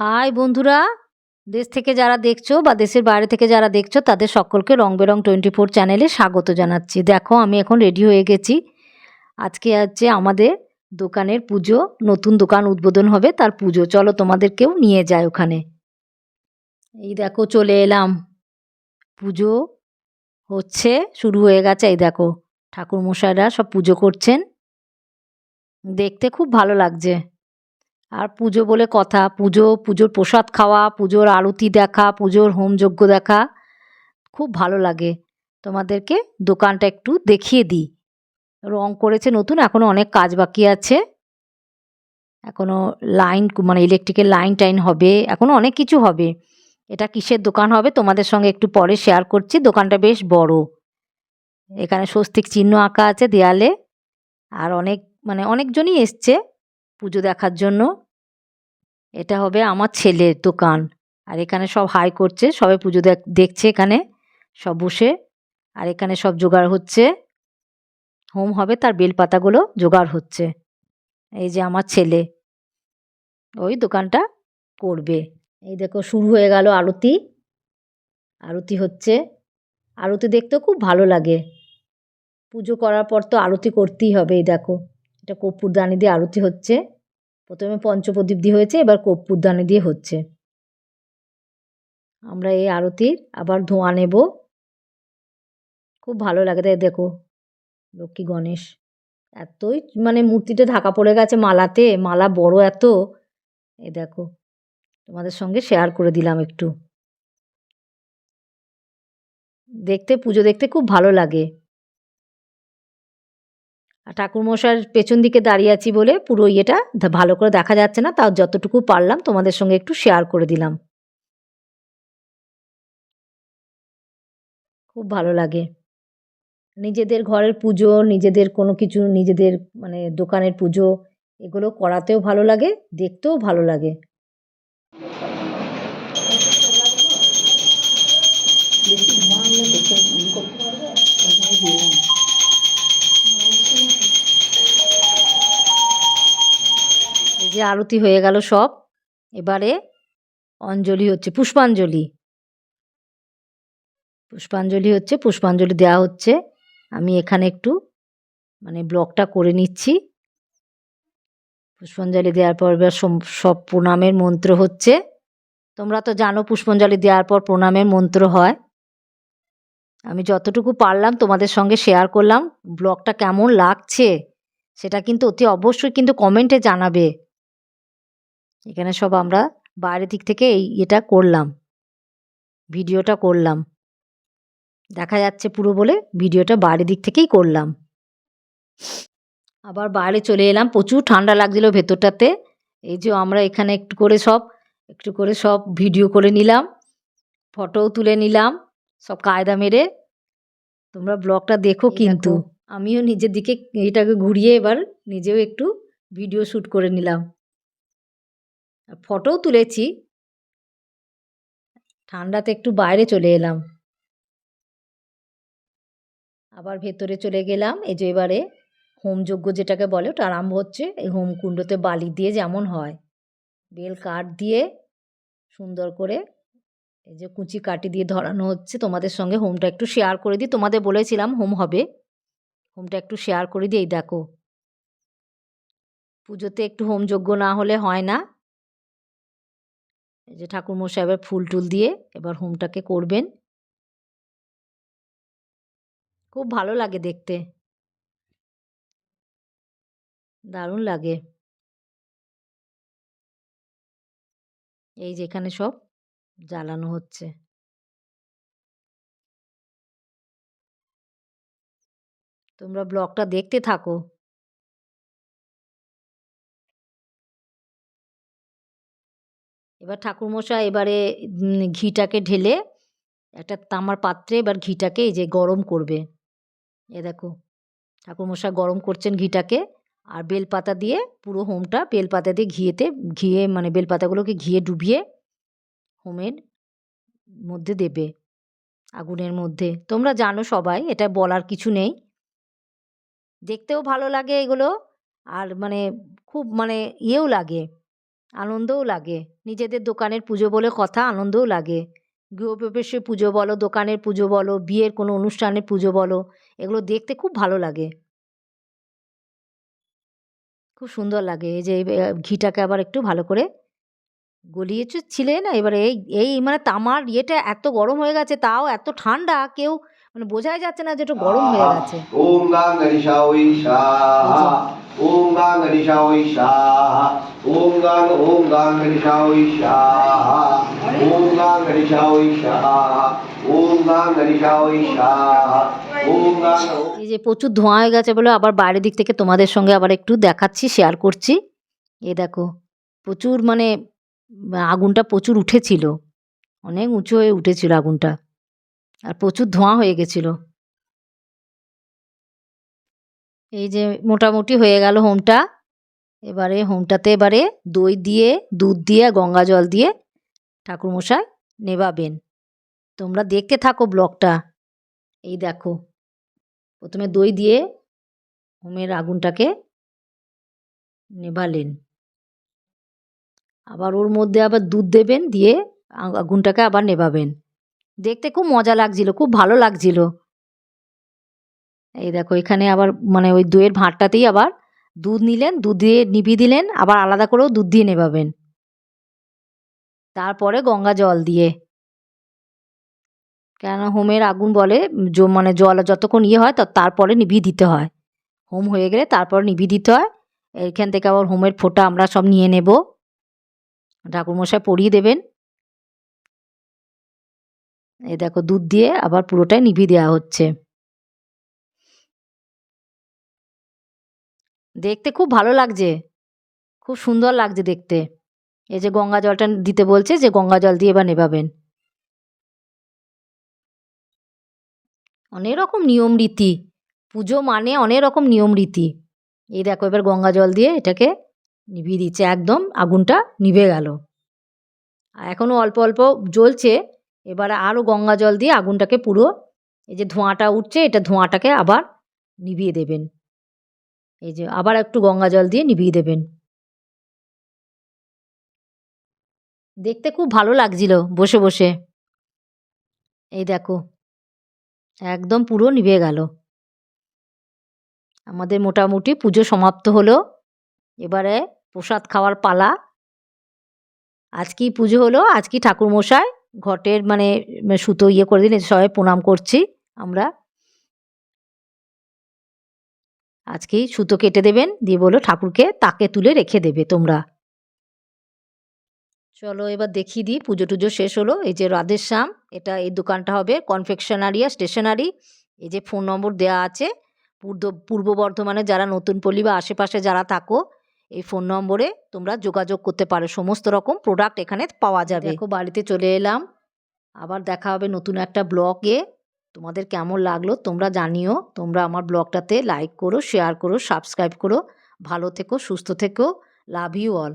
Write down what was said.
High বন্ধুরা, দেশ থেকে যারা দেখছ বা দেশের বাইরে থেকে যারা দেখছ, তাদের সকলকে রং বেরং টোয়েন্টি ফোর চ্যানেলে স্বাগত জানাচ্ছি। দেখো, আমি এখন রেডি হয়ে গেছি। আজকে হচ্ছে আমাদের দোকানের পুজো, নতুন দোকান উদ্বোধন হবে, তার পুজো। চলো তোমাদেরকেও নিয়ে যায় ওখানে। এই দেখো, চলে এলাম। পুজো হচ্ছে, শুরু হয়ে গেছে। এই দেখো ঠাকুর মশাইরা সব পুজো করছেন। দেখতে খুব ভালো লাগছে। আর পুজো বলে কথা, পুজো, পুজোর প্রসাদ খাওয়া, পুজোর আরতি দেখা, পুজোর হোমযজ্ঞ দেখা, খুব ভালো লাগে। তোমাদেরকে দোকানটা একটু দেখিয়ে দিই। রং করেছে নতুন এখনও অনেক কাজ বাকি আছে। এখনও লাইন মানে ইলেকট্রিকের লাইন টাইন হবে এখনও অনেক কিছু হবে। এটা কিসের দোকান হবে তোমাদের সঙ্গে একটু পরে শেয়ার করছি, দোকানটা বেশ বড়। এখানে স্বস্তিক চিহ্ন আঁকা আছে দেয়ালে, আর অনেক মানে অনেকজনই এসছে। পুজো দেখার জন্য। এটা হবে আমার ছেলের দোকান। আর এখানে সব হাই করছে, সবাই পুজো দেখ, দেখছে এখানে। সব বসে। আর এখানে সব জোগাড় হচ্ছে। হোম হবে, তার বেলপাতাগুলো জোগাড় হচ্ছে। এই যে আমার ছেলে। ওই দোকানটা করবে। এই দেখো, শুরু হয়ে গেল আরতি। আরতি হচ্ছে। আরতি দেখতেও খুব ভালো লাগে। পুজো করার পর তো আরতি করতেই হবে, এই দেখো। এটা কর্পূরদানি দিয়ে আরতি হচ্ছে। প্রথমে পঞ্চপ্রদীপ দিয়ে হয়েছে, এবার কর্পূরদানি দিয়ে হচ্ছে। আমরা এই আরতির আবার ধোঁয়া নেব। খুব ভালো লাগে তাই দেখো, লক্ষ্মী গণেশ। এতই মানে মূর্তিটা ঢাকা পড়ে গেছে মালাতে, মালা বড় এত। এ দেখো, তোমাদের সঙ্গে শেয়ার করে দিলাম একটু। দেখতে, পুজো দেখতে খুব ভালো লাগে। আর ঠাকুরমশাইয়ের পেছন দিকে দাঁড়িয়ে আছি বলে পুরো ইয়েটা ভালো করে দেখা যাচ্ছে না, তাও যতটুকু পারলাম তোমাদের সঙ্গে একটু শেয়ার করে দিলাম। খুব ভালো লাগে। নিজেদের ঘরের পুজো, নিজেদের কোনো কিছু, নিজেদের মানে দোকানের পুজো, এগুলো করাতেও ভালো লাগে, দেখতেও ভালো লাগে। যে আরতি হয়ে গেল সব। এবারে অঞ্জলি হচ্ছে পুষ্পাঞ্জলি। পুষ্পাঞ্জলি হচ্ছে, পুষ্পাঞ্জলি দেওয়া হচ্ছে। আমি এখানে একটু মানে ব্লগটা করে নিচ্ছি। পুষ্পাঞ্জলি দেওয়ার পর এবার সব প্রণামের মন্ত্র হচ্ছে। তোমরা তো জানো পুষ্পাঞ্জলি দেওয়ার পর প্রণামের মন্ত্র হয়। আমি যতটুকু পারলাম তোমাদের সঙ্গে শেয়ার করলাম। ব্লগটা কেমন লাগছে সেটা কিন্তু অতি অবশ্যই কিন্তু কমেন্টে জানাবে। এখানে সব আমরা বাইরের দিক থেকে এই এটা করলাম। ভিডিওটা করলাম। দেখা যাচ্ছে পুরো বলে ভিডিওটা বাইরের দিক থেকেই করলাম। আবার বাইরে চলে এলাম প্রচুর ঠান্ডা লাগছিল ভেতরটাতে। এই যে আমরা এখানে একটু করে সব একটু করে সব ভিডিও করে নিলাম ফটোও তুলে নিলাম সব কায়দা মেরে। তোমরা ব্লগটা দেখো। কিন্তু। আমিও নিজের দিকে এটাকে ঘুরিয়ে এবার নিজেও একটু ভিডিও শ্যুট করে নিলাম। ফটোও তুলেছি। ঠান্ডাতে একটু বাইরে চলে এলাম। আবার ভেতরে চলে গেলাম। এই যে এবারে হোমযজ্ঞ যেটাকে বলে, ওটা আরম্ভ হচ্ছে। এই হোম কুণ্ডতে বালি দিয়ে যেমন হয়। বেল কাঠ দিয়ে সুন্দর করে এই যে কুচি কাটি দিয়ে ধরানো হচ্ছে। তোমাদের সঙ্গে হোমটা একটু শেয়ার করে দিই। তোমাদের বলেছিলাম হোম হবে। হোমটা একটু শেয়ার করে দিই। দেখো। পুজোতে একটু হোমযজ্ঞ না হলে হয় না। এই যে ঠাকুরমশাই এবার ফুল টুল দিয়ে এবার হোমটাকে করবেন। খুব ভালো লাগে দেখতে। দারুণ লাগে। এই যে এখানে সব জ্বালানো হচ্ছে। তোমরা ব্লগটা দেখতে থাকো। এবার ঠাকুরমশাই এবারে ঘিটাকে ঢেলে একটা তামার পাত্রে এবার ঘিটাকে এই যে গরম করবে। এ দেখো, ঠাকুরমশাই গরম করছেন ঘিটাকে আর বেলপাতা দিয়ে পুরো হোমটা বেলপাতা দিয়ে ঘিয়েতে, ঘিয়ে মানে বেলপাতাগুলোকে ঘিয়ে ডুবিয়ে হোমের মধ্যে দেবে, আগুনের মধ্যে। তোমরা জানো সবাই, এটা বলার কিছু নেই। দেখতেও ভালো লাগে এগুলো, আর মানে খুব মানে ইয়েও লাগে, আনন্দও লাগে। নিজেদের দোকানের পুজো বলে কথা আনন্দও লাগে। গৃহপ্রবেশের পুজো বলো, দোকানের পুজো বলো, বিয়ের কোনো অনুষ্ঠানের পুজো বলো, এগুলো দেখতে খুব ভালো লাগে। খুব সুন্দর লাগে। এই যে ঘিটাকে আবার একটু ভালো করে গলিয়েছে ছিলে না? এবারে এই এই মানে তামার ইয়েটা এত গরম হয়ে গেছে, তাও এত ঠান্ডা, কেউ মানে বোঝাই যাচ্ছে না যে একটু গরম হয়ে গেছে। ওম গাং ওই ওম গাং ওই ওম গাং ওম গাং ওই ওম গাং ওই ওম গাং ওই ওম গাং এই যে প্রচুর ধোঁয়া হয়ে গেছে বলে আবার বাইরের দিক থেকে তোমাদের সঙ্গে আবার একটু দেখাচ্ছি শেয়ার করছি। এই দেখো প্রচুর মানে আগুনটা প্রচুর উঠেছিল। অনেক উঁচু হয়ে উঠেছিল আগুনটা। আর প্রচুর ধোঁয়া হয়ে গেছিল। এই যে মোটামুটি হয়ে গেল হোমটা। এবারে হোমটাতে এবারে দই দিয়ে, দুধ দিয়ে, গঙ্গা জল দিয়ে ঠাকুরমশাই নেবাবেন তোমরা দেখতে থাকো ব্লগটা। এই দেখো, প্রথমে দই দিয়ে হোমের আগুনটাকে নেভালেন। আবার ওর মধ্যে আবার দুধ দেবেন, দিয়ে আগুনটাকে আবার নেভাবেন। দেখতে খুব মজা লাগছিল, খুব ভালো লাগছিল। এই দেখো, এখানে আবার মানে ওই দইয়ের ভাঁড়টাতেই আবার দুধ নিলেন, দুধ দিয়ে নিভিয়ে দিলেন, আবার আলাদা করেও দুধ দিয়ে নেভাবেন। তারপরে গঙ্গা জল দিয়ে। কেন হোমের আগুন বলে মানে জল যতক্ষণ ইয়ে হয় তারপরে নিভিয়ে দিতে হয়। হোম হয়ে গেলে তারপর নিভিয়ে দিতে হয়। এখান থেকে আবার হোমের ফোঁটা আমরা সব নিয়ে নেব। ঠাকুরমশাই পরিয়ে দেবেন। এই দেখো দুধ দিয়ে আবার পুরোটাই নিভিয়ে দেওয়া হচ্ছে। দেখতে খুব ভালো লাগছে। খুব সুন্দর লাগছে দেখতে। এই যে গঙ্গা জলটা দিতে বলছে যে গঙ্গা জল দিয়ে এবার নেভাবেন। অনেক রকম নিয়ম রীতি। পুজো মানে অনেক রকম নিয়ম রীতি। এই দেখো এবার গঙ্গা জল দিয়ে এটাকে নিভিয়ে দিচ্ছে। একদম আগুনটা নিভে গেল। এখনও অল্প অল্প জ্বলছে। এবার আরও গঙ্গা জল দিয়ে আগুনটাকে পুরো এই যে ধোঁয়াটা উঠছে, এটা ধোঁয়াটাকে আবার নিভিয়ে দেবেন। এই যে আবার একটু গঙ্গা জল দিয়ে নিভিয়ে দেবেন। দেখতে খুব ভালো লাগছিল বসে বসে। এই দেখো, একদম পুরো নিভে গেল। আমাদের মোটামুটি পুজো সমাপ্ত হলো। এবারে প্রসাদ খাওয়ার পালা। আজকেই পুজো হলো, আজকেই ঠাকুর মশাই ঘটের মানে সুতো ইয়ে করে দিন সবাই প্রণাম করছি আমরা। আজকেই সুতো কেটে দেবেন, দিয়ে বলো ঠাকুরকে তাকে তুলে রেখে দেবে তোমরা। চলো এবার দেখিয়ে দিই, পুজো টুজো শেষ হলো। এই যে রাধেশ্যাম এটা এই দোকানটা হবে কনফেকশনারি আর স্টেশনারি এই যে ফোন নম্বর দেওয়া আছে, পূর্ব পূর্ব বর্ধমানে যারা নতুন পল্লী বা আশেপাশে যারা থাকো এই ফোন নম্বরে তোমরা যোগাযোগ করতে পারো। সমস্ত রকম প্রোডাক্ট এখানে পাওয়া যাবে। দেখো, বাড়িতে চলে এলাম। আবার দেখা হবে নতুন একটা ব্লগে তোমাদের কেমন লাগল তোমরা জানিও। তোমরা আমার ব্লগটাতে লাইক করো শেয়ার করো সাবস্ক্রাইব করো। ভালো থেকো, সুস্থ থেকো। Love you all